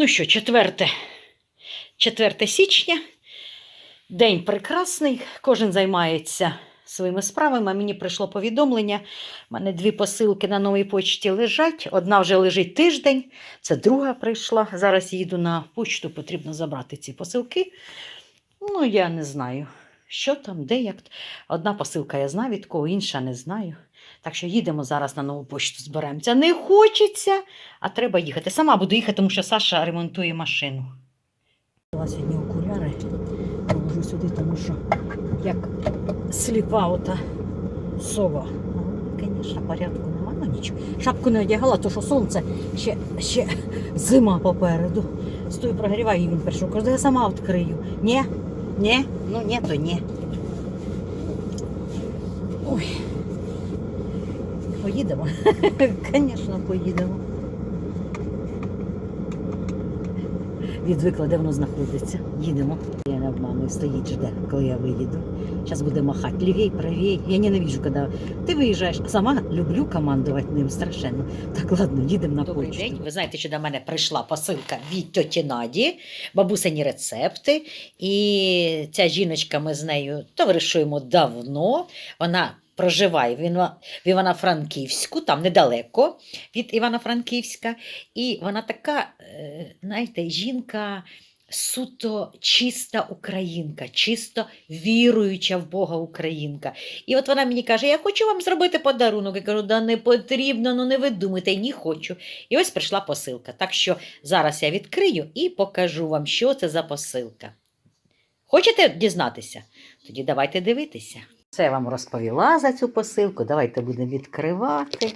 Ну що, 4, 4 січня. День прекрасний. Кожен займається своїми справами. Мені прийшло повідомлення. У мене дві посилки на новій почті лежать. Одна вже лежить тиждень, це друга прийшла. Зараз їду на почту, потрібно забрати ці посилки. Ну, я не знаю, що там, де як. Одна посилка я знаю від кого, інша не знаю. Так що їдемо зараз на нову почту, зберемося. Не хочеться, а треба їхати. Сама буду їхати, тому що Саша ремонтує машину. Взяла сьогодні окуляри, положу сюди, тому що як сліпа ота сова. Звісно, порядку нема, ну нічого. Шапку не одягала, то що сонце ще, ще зима попереду. Стою, прогріваю, він прийшов. Каже, я сама відкрию. Ні, ні, ну ні, то ні. Ой. Поїдемо. Звісно, поїдемо. Відвикла, де воно знаходиться. Їдемо. Я не обманую, стоїть, жде, коли я виїду. Зараз буде махати лівій, правій. Я ненавиджу, коли ти виїжджаєш. Сама люблю командувати ним страшенно. Так, ладно, їдемо на Добрий почту. день. Ви знаєте, що до мене прийшла посилка від тьоті Наді, бабусині рецепти. І ця жіночка, ми з нею товаришуємо давно. Вона проживає в в Івано-Франківську, там недалеко від Івано-Франківська. І вона така, е, знаєте, жінка. Суто чиста українка, чисто віруюча в Бога українка. І от вона мені каже: Я хочу вам зробити подарунок. Я кажу, да не потрібно, ну не ви думайте, ні хочу. І ось прийшла посилка. Так що зараз я відкрию і покажу вам, що це за посилка. Хочете дізнатися? Тоді давайте дивитися. Це я вам розповіла за цю посилку. Давайте будемо відкривати.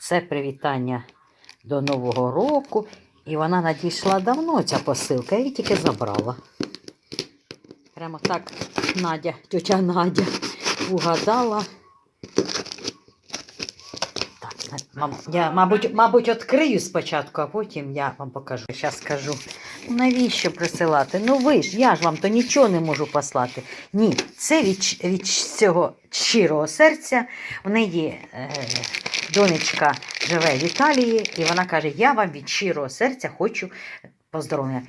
Це привітання до Нового року. І вона надійшла давно, ця посилка, я її тільки забрала. Прямо так Надя, тетя Надя угадала. Так, я, мабуть, мабуть, відкрию спочатку, а потім я вам покажу. Зараз скажу. Навіщо присилати? Ну ви ж, я ж вам то нічого не можу послати. Ні, це від, від цього щирого серця. В неї е, донечка живе в Італії, і вона каже: Я вам від щирого серця хочу поздоровлення.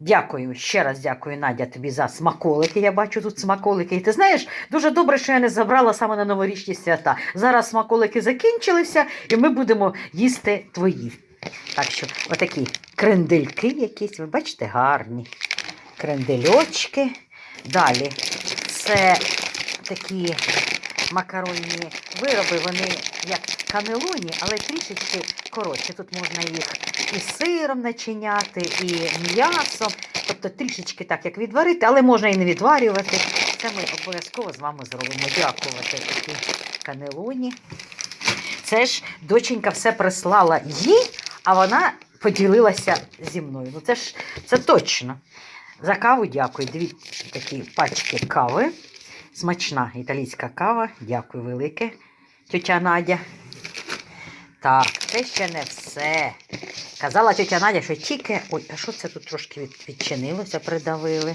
Дякую, ще раз дякую, Надя, тобі за смаколики. Я бачу тут смаколики. І ти знаєш, дуже добре, що я не забрала саме на новорічні свята. Зараз смаколики закінчилися, і ми будемо їсти твої. Так що, отакі крендельки якісь, ви бачите, гарні. Крендельочки. Далі це такі макаронні вироби, вони як канелоні, але трішечки коротше. Тут можна їх і сиром начиняти, і м'ясом. Тобто трішечки так, як відварити, але можна і не відварювати. Це ми обов'язково з вами зробимо. Дякувати такі канелоні. Це ж доченька все прислала їй, а вона поділилася зі мною. Ну це ж це точно. За каву дякую. Дві такі пачки кави. Смачна італійська кава. Дякую велике, тетя Надя. Так, це ще не все. Казала тетя Надя, що тільки. Ой, а що це тут трошки від... відчинилося, придавили?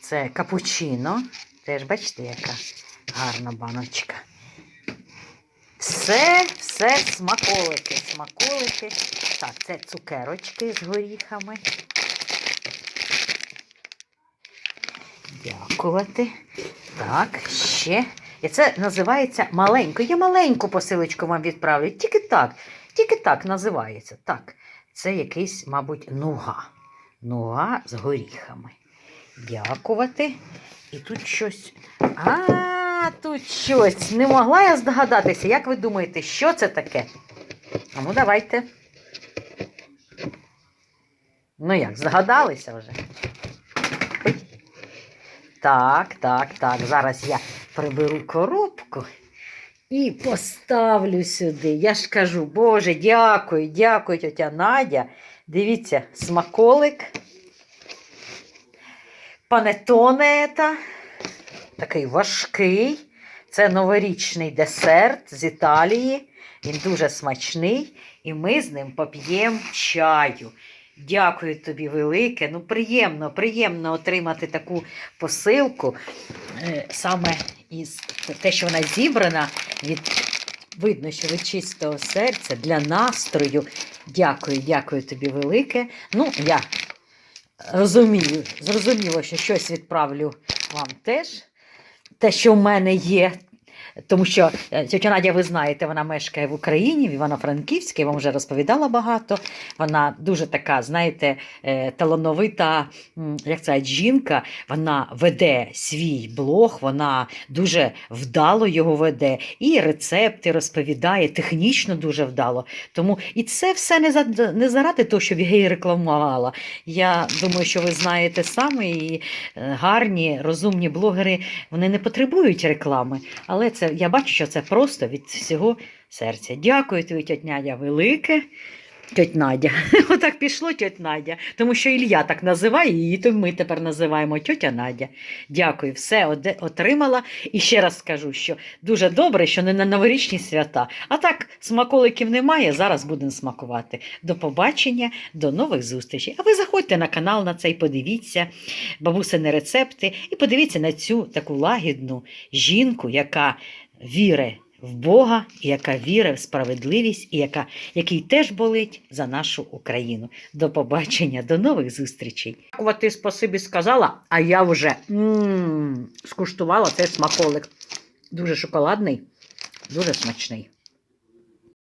Це капучино. Теж бачите, яка гарна баночка. Все, все смаколики, смаколики. Так, це цукерочки з горіхами. Дякувати. Так, ще. І це називається маленько. Я маленьку посилочку вам відправлю. Тільки так, тільки так називається. Так, це якийсь, мабуть, нуга. Нуга з горіхами. Дякувати. І тут щось. А, тут щось. Не могла я здогадатися. Як ви думаєте, що це таке? А ну, давайте. Ну як, здогадалися вже? Так, так, так. Зараз я приберу коробку і поставлю сюди. Я ж кажу, Боже, дякую, дякую, тетя Надя. Дивіться, смаколик. Панетоне та, такий важкий. Це новорічний десерт з Італії. Він дуже смачний. І ми з ним поп'ємо чаю. Дякую тобі велике. Ну, приємно, приємно отримати таку посилку. Е, Саме із те, що вона зібрана від видно, що від чистого серця для настрою. Дякую, дякую тобі велике. Ну, я розумію, зрозуміло, що щось відправлю вам теж. Те, що в мене є. Тому що е, тетя Надя, ви знаєте, вона мешкає в Україні, в Івано-Франківській, я вам вже розповідала багато. Вона дуже така, знаєте, е, талановита, як це жінка. Вона веде свій блог, вона дуже вдало його веде, і рецепти розповідає, технічно дуже вдало. Тому і це все не, за, не заради того, щоб я її рекламувала. Я думаю, що ви знаєте саме, і е, гарні, розумні блогери вони не потребують реклами. Але це я бачу, що це просто від всього серця. Дякую тобі, Надя, велике. Тьоть Надя. Отак пішло тьоть Надя. Тому що Ілля так називає її, то ми тепер називаємо тьотя Надя. Дякую, все отримала. І ще раз скажу, що дуже добре, що не на новорічні свята. А так, смаколиків немає, зараз будемо смакувати. До побачення, до нових зустрічей. А ви заходьте на канал на цей, подивіться бабусини рецепти і подивіться на цю таку лагідну жінку, яка вірить в Бога, яка віра в справедливість, і яка, який теж болить за нашу Україну. До побачення, до нових зустрічей. От спасибі сказала, а я вже скуштувала цей смаколик. Дуже шоколадний, дуже смачний.